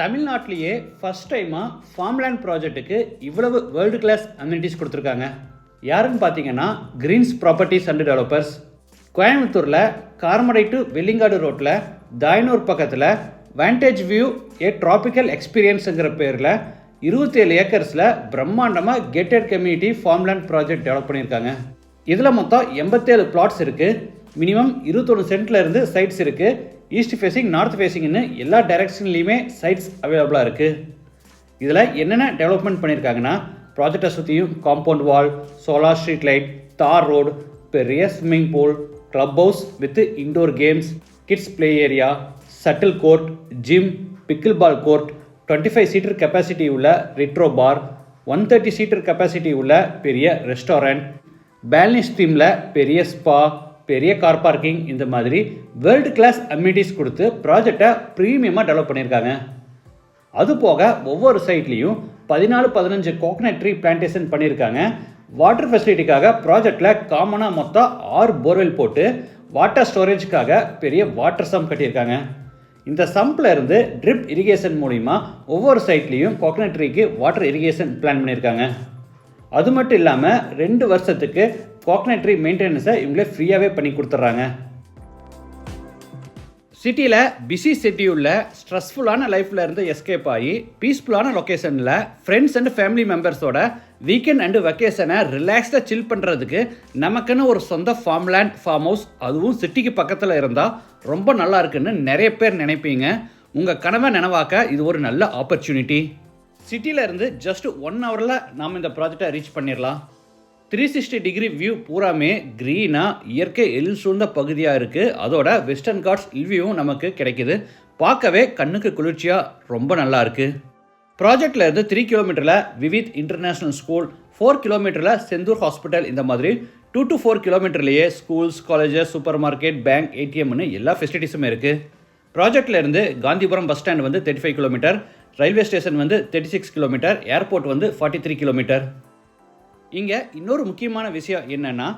தமிழ்நாட்டிலேயே ஃபஸ்ட் டைமாக ஃபார்ம்லேண்ட் ப்ராஜெக்ட்டுக்கு இவ்வளவு வேர்ல்டு கிளாஸ் அம்யூனிட்டிஸ் கொடுத்துருக்காங்க. யாருன்னு பார்த்தீங்கன்னா கிரீன்ஸ் ப்ராப்பர்ட்டிஸ் அண்ட் டெவலப்பர்ஸ் கோயம்புத்தூரில் கார்மடை டு வெள்ளிங்காடு ரோட்டில் தாயனூர் பக்கத்தில் வேண்டேஜ் வியூ ஏ ட்ராபிக்கல் எக்ஸ்பீரியன்ஸுங்கிற பேரில் இருபத்தேழு ஏக்கர்ஸில் பிரம்மாண்டமாக gated community farmland project develop பண்ணியிருக்காங்க. இதில் மொத்தம் எண்பத்தேழு பிளாட்ஸ் இருக்குது மினிமம் இருபத்தொன்று சென்ட்லேருந்து சைட்ஸ் இருக்குது ஈஸ்ட் ஃபேஸிங் நார்த் ஃபேஸிங்னு எல்லா டைரக்ஷன்லேயுமே சைட்ஸ் அவைலபிளாக இருக்குது இதில் என்னென்ன டெவலப்மெண்ட் பண்ணியிருக்காங்கன்னா ப்ராஜெக்டை சுற்றியும் compound wall solar street light தார் ரோடு பெரிய swimming pool club house with indoor games kids play area shuttle court gym pickle ball court twenty five seater capacity உள்ள retro bar one thirty seater capacity உள்ள பெரிய restaurant balance தீமில் பெரிய spa பெரிய car parking இந்த மாதிரி world class amenities கொடுத்து ப்ராஜெக்டை ப்ரீமியமாக develop பண்ணியிருக்காங்க. அது போக ஒவ்வொரு சைட்லேயும் பதினாலு பதினஞ்சு கோகனட் ட்ரீ பிளான்டேஷன் பண்ணியிருக்காங்க. வாட்டர் ஃபெசிலிட்டிக்காக ப்ராஜெக்டில் காமனாக மொத்தம் ஆறு போர்வெல் போட்டு வாட்டர் ஸ்டோரேஜ்க்காக பெரிய வாட்டர் சம்ப் கட்டியிருக்காங்க. இந்த சம்பில் இருந்து ட்ரிப் இரிகேஷன் மூலிமா ஒவ்வொரு சைட்லேயும் கோகனட் ட்ரீக்கு வாட்டர் இரிகேஷன் பிளான் பண்ணியிருக்காங்க. அது மட்டும் இல்லாமல் ரெண்டு வருஷத்துக்கு கோகனட் ட்ரீ மெயின்டெனன்ஸை இவங்களே ஃப்ரீயாகவே பண்ணி கொடுத்துட்றாங்க. சிட்டியில் பிஸி ஷெட்யூலில் ஸ்ட்ரெஸ்ஃபுல்லான லைஃப்பில் இருந்து எஸ்கேப் ஆகி பீஸ்ஃபுல்லான லொக்கேஷனில் ஃப்ரெண்ட்ஸ் அண்ட் ஃபேமிலி மெம்பர்ஸோட வீக்கெண்ட் அண்டு வெக்கேஷனை ரிலாக்ஸ்டாக சில் பண்ணுறதுக்கு நமக்குன்னு ஒரு சொந்த ஃபார்ம் லேண்ட் ஃபார்ம் ஹவுஸ் அதுவும் சிட்டிக்கு பக்கத்தில் இருந்தால் ரொம்ப நல்லா இருக்குன்னு நிறைய பேர் நினைப்பீங்க. உங்கள் கனவை நினைவாக்க இது ஒரு நல்ல ஆப்பர்ச்சுனிட்டி சிட்டியிலேருந்து ஜஸ்ட் ஒன் ஹவரில் நாம் இந்த ப்ராஜெக்டை ரீச் பண்ணிடலாம். த்ரீ சிக்ஸ்டி டிகிரி வியூ பூராமே க்ரீனாக இயற்கை எழில் சூழ்ந்த பகுதியாக இருக்குது அதோட வெஸ்டர்ன் காட்ஸ் வியூவும் நமக்கு கிடைக்குது. பார்க்கவே கண்ணுக்கு குளிர்ச்சியாக ரொம்ப நல்லா இருக்குது ப்ராஜெக்டில் இருந்து த்ரீ கிலோமீட்டரில் விவித் இன்டர்நேஷ்னல் ஸ்கூல் ஃபோர் கிலோமீட்டரில் செந்தூர் ஹாஸ்பிட்டல் இந்த மாதிரி two to four கிலோமீட்டர்லேயே schools colleges super market bank ஏடிஎம்னு எல்லா ஃபெசிலிட்டிஸுமே இருக்குது ப்ராஜெக்ட்லேருந்து காந்திபுரம் பஸ் ஸ்டாண்ட் வந்து thirty five kilometre railway station வந்து தேர்ட்டி சிக்ஸ் கிலோமீட்டர் ஏர்போர்ட் வந்து ஃபார்ட்டி த்ரீ கிலோமீட்டர் இங்கே இன்னொரு முக்கியமான விஷயம் என்னென்னா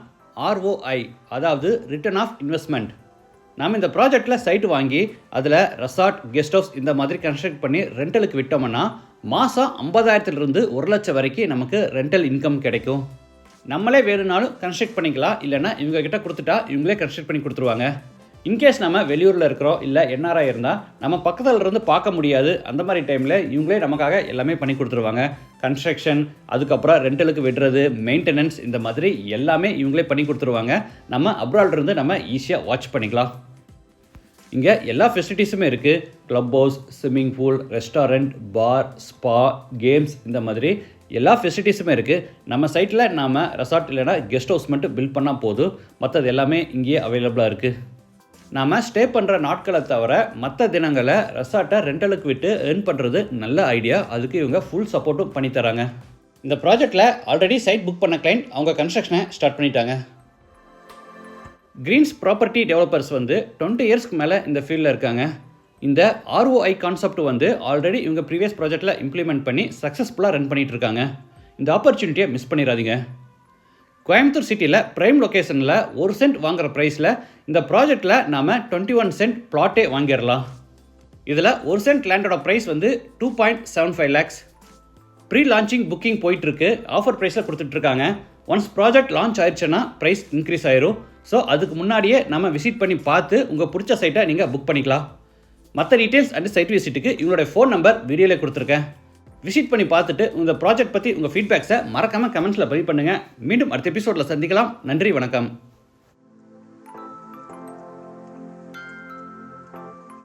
ஆர்ஓஐ அதாவது ரிட்டர்ன் ஆஃப் இன்வெஸ்ட்மெண்ட் நாம் இந்த ப்ராஜெக்டில் சைட் வாங்கி அதில் ரெசார்ட் கெஸ்ட் ஹவுஸ் இந்த மாதிரி கன்ஸ்ட்ரக்ட் பண்ணி ரெண்டலுக்கு விட்டோம்னா மாதம் ஐம்பதாயிரத்துலேருந்து ஒரு லட்சம் வரைக்கும் நமக்கு ரெண்டல் இன்கம் கிடைக்கும். நம்மளே வேணும்னாலும் கன்ஸ்ட்ரக்ட் பண்ணிக்கலாம் இல்லைன்னா இவங்க கிட்ட கொடுத்துட்டா இவங்களே கன்ஸ்ட்ரக்ட் பண்ணி கொடுத்துருவாங்க. இன்கேஸ் நம்ம வெளியூரில் இருக்கிறோம் இல்லை என்ஆர்ஐ இருந்தால் நம்ம பக்கத்தில் இருந்து பார்க்க முடியாது. அந்த மாதிரி டைமில் இவங்களே நமக்காக எல்லாமே பண்ணி கொடுத்துருவாங்க. கன்ஸ்ட்ரக்ஷன் அதுக்கப்புறம் ரெண்டலுக்கு விடுறது மெயின்டெனன்ஸ் இந்த மாதிரி எல்லாமே இவங்களே பண்ணி கொடுத்துருவாங்க. நம்ம அப்ராட் இருந்து நம்ம ஈஸியாக வாட்ச் பண்ணிக்கலாம். இங்கே எல்லா ஃபெசிலிட்டிஸுமே இருக்குது club house swimming pool restaurant bar spa games இந்த மாதிரி எல்லா ஃபெசிலிட்டிஸுமே இருக்குது நம்ம சைட்டில் நாம் ரெசார்ட் இல்லைனா கெஸ்ட் ஹவுஸ் மட்டும் பில்ட் பண்ணால் போதும். மற்றது எல்லாமே இங்கேயே அவைலபிளாக இருக்குது நாம் ஸ்டே பண்ணுற நாட்களை தவிர மற்ற தினங்களை ரெசார்ட்டை ரெண்டலுக்கு விட்டு ஏர்ன் பண்ணுறது நல்ல ஐடியா அதுக்கு இவங்க ஃபுல் சப்போர்ட்டும் பண்ணி தராங்க. இந்த ப்ராஜெக்டில் ஆல்ரெடி சைட் புக் பண்ண கிளைண்ட் அவங்க கன்ஸ்ட்ரக்ஷனை ஸ்டார்ட் பண்ணிட்டாங்க. க்ரீன்ஸ் ப்ராப்பர்ட்டி டெவலப்பர்ஸ் வந்து டுவெண்ட்டி இயர்ஸ்க்கு மேலே இந்த ஃபீல்டில் இருக்காங்க. இந்த ஆர்ஓஐ கான்செப்ட் வந்து ஆல்ரெடி இவங்க ப்ரீவியஸ் ப்ராஜெக்டில் இம்ப்ளிமெண்ட் பண்ணி சக்ஸஸ்ஃபுல்லாக ரன் பண்ணிகிட்டு இருக்காங்க. இந்த ஆப்பர்ச்சுனிட்டியை மிஸ் பண்ணிடாதீங்க. கோயம்புத்தூர் சிட்டியில் ப்ரைம் லொக்கேஷனில் ஒரு சென்ட் வாங்குற ப்ரைஸில் இந்த ப்ராஜெக்டில் நாம் டுவெண்ட்டி ஒன் சென்ட் ப்ளாட்டே வாங்கிடலாம். இதில் ஒரு சென்ட் லேண்டோட ப்ரைஸ் வந்து two point seven five lakhs pre launching booking போயிட்டுருக்கு. ஆஃபர் ப்ரைஸில் கொடுத்துட்ருக்காங்க ஒன்ஸ் ப்ராஜெக்ட் லான்ச் ஆயிடுச்சுன்னா ப்ரைஸ் இன்க்ரீஸ் ஆயிரும். ஸோ அதுக்கு முன்னாடியே நம்ம விசிட் பண்ணி பார்த்து உங்கள் பிடிச்ச சைட்டை நீங்கள் புக் பண்ணிக்கலாம். மற்ற டீட்டெயில்ஸ் அண்ட் சைட் விசிட்டுக்கு இவங்களுடைய ஃபோன் நம்பர் வீடியோவில் கொடுத்துருக்கேன். விசிட் பண்ணி பார்த்துட்டு இந்த ப்ராஜெக்ட் பற்றி உங்கள் ஃபீட்பேக்ஸை மறக்காமல் கமெண்ட்ஸில் பதிவு பண்ணுங்கள் மீண்டும் அடுத்த எபிசோடில் சந்திக்கலாம். நன்றி வணக்கம்.